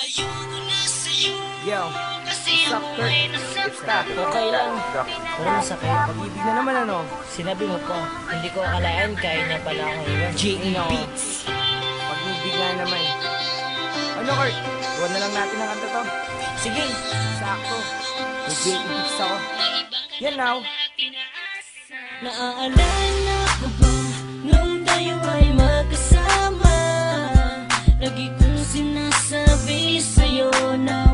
Yo, Sucker, it's that. Okay lang. Pero masakit. Pag-ibig na naman ano? Sinabi mo pa, hindi ko akalain kaya niya pala akong iwan. J.E. Beats. Pag-ibig nga naman. Ano, Kurt? Buwan na lang natin ang kanta to. Sige, Sakto. May J.E. Beats ako. Yan now. naaalala ko ba nung tayo ay magkasama? Lagi kong sinasabi no.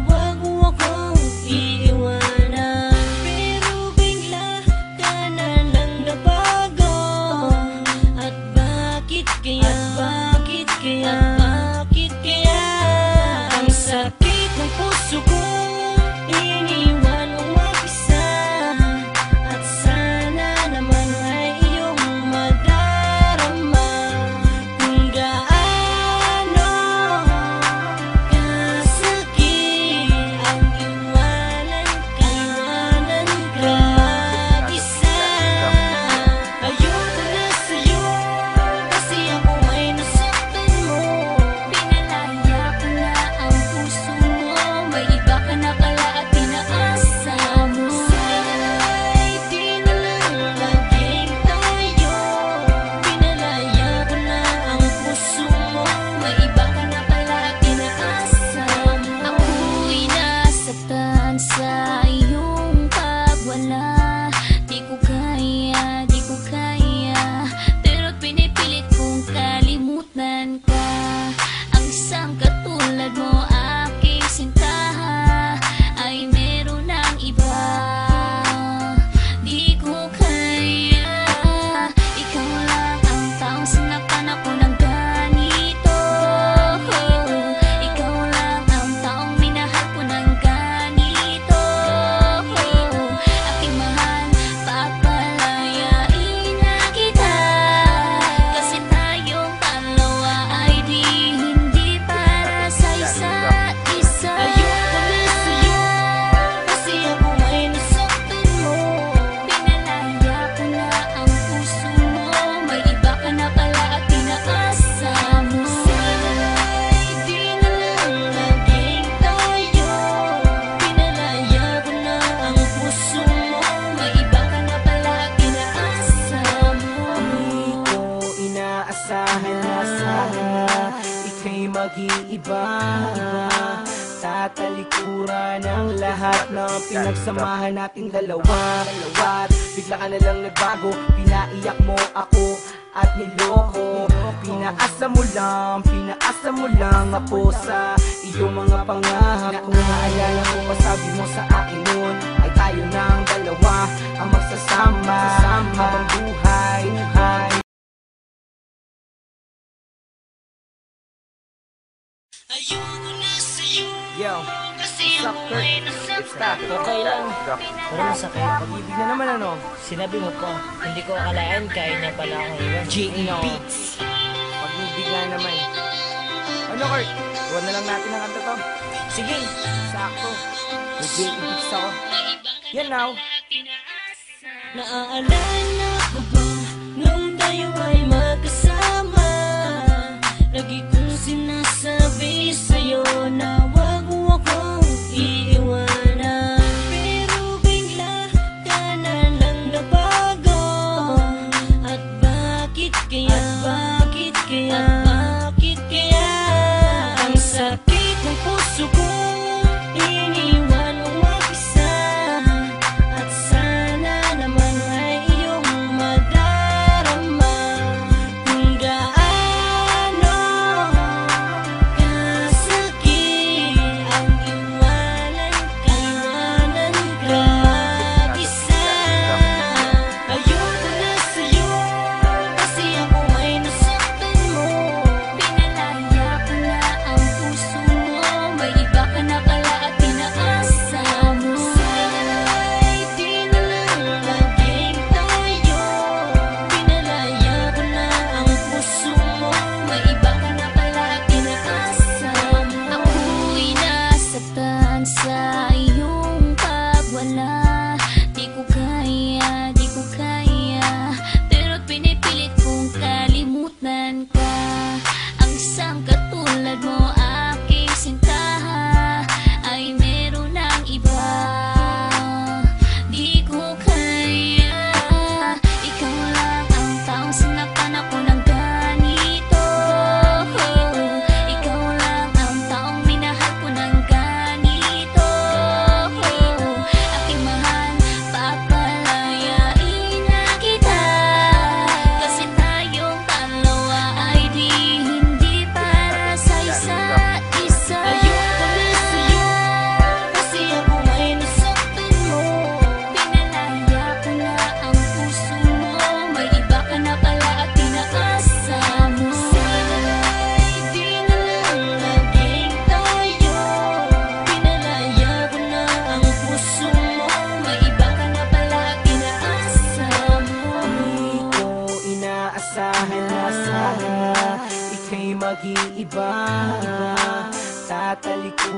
Ika'y mag-iiba Tatalikuran ang lahat ng pinagsamahan nating dalawa. At bigla ka na lang nagbago Pinaiyak mo ako at niloko. Pinaasa mo lang, pinaasa mo lang ako sa iyong mga pangahap Kung naalala ko pa sabi mo sa akin noon Ay tayo ng dalawa ang magsasama Habang buhay, Yo, Suck, ako Kurt. It's that. Okay lang. Pero masakit. pag-ibig na naman ano? Sinabi mo pa, hindi ko akalain kaya niya pala akong iwan. J.E. Beats. Pag-ibig nga naman. Ano, Kurt? Buwan na lang natin ang kanta to. Sige, Sakto. May J.E. Beats ako. Yan now. naaalala ko ba nung tayo ay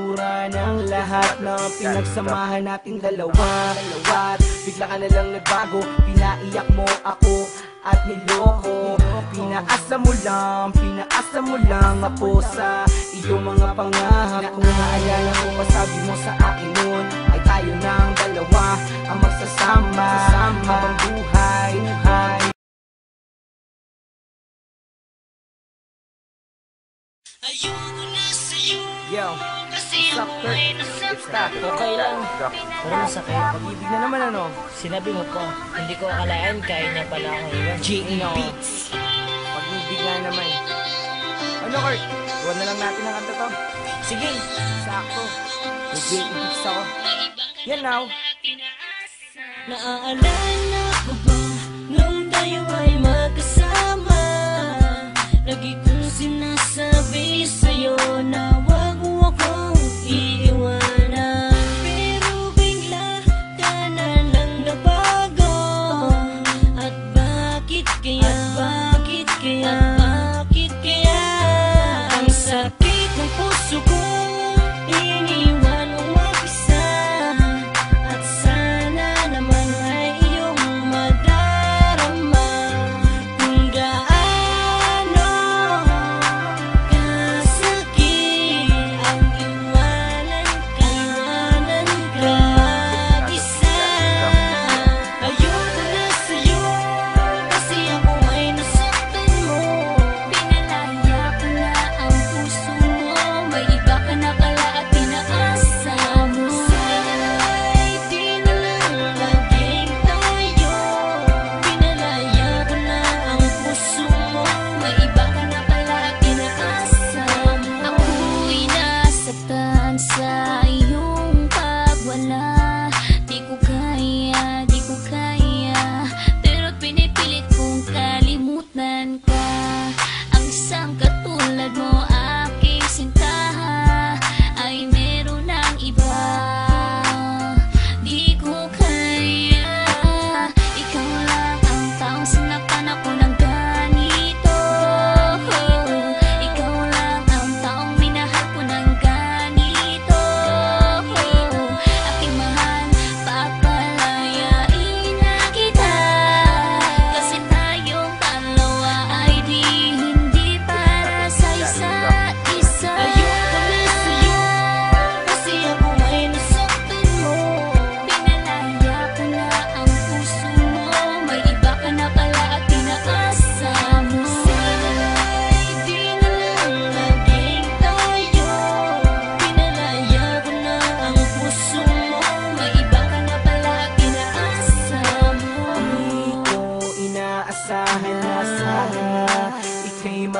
Tatalikuran ang lahat ng pinagsamahan nating dalawa. At bigla ka na lang nagbago Pinaiyak mo ako at niloko. Pinaasa mo lang, pinaasa mo lang ako sa iyong mga pangako. Naalala ko pa sabi mo sa akin noon Ay tayo ng dalawa ang magsasama Ako nasaktan that. Okay lang. Pero masakit. Pag-ibig na naman ano? Sinabi mo pa, hindi ko akalain kaya niya pala akong iwan. G.E. Beats Pag-ibig nga naman Ano Kurt? Iwan na lang natin ang kanta to Sige, Sakto J.E. Beats ako Yan now Naaalala ko ba Nung tayo ay magkasama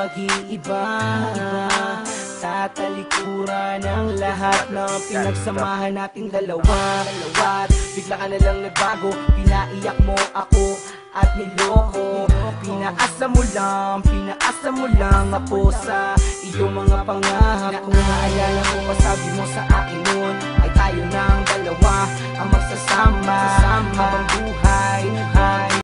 Ika'y mag-iiba Tatalikuran ang lahat ng pinagsamahan nating dalawa. At bigla ka na lang nagbago Pinaiyak mo ako at niloko. Pinaasa mo lang, pinaasa mo lang ako sa iyong mga pangako. Naalala ko pa sabi mo sa akin noon Ay tayo ng dalawa ang magsasama Habang buhay, buhay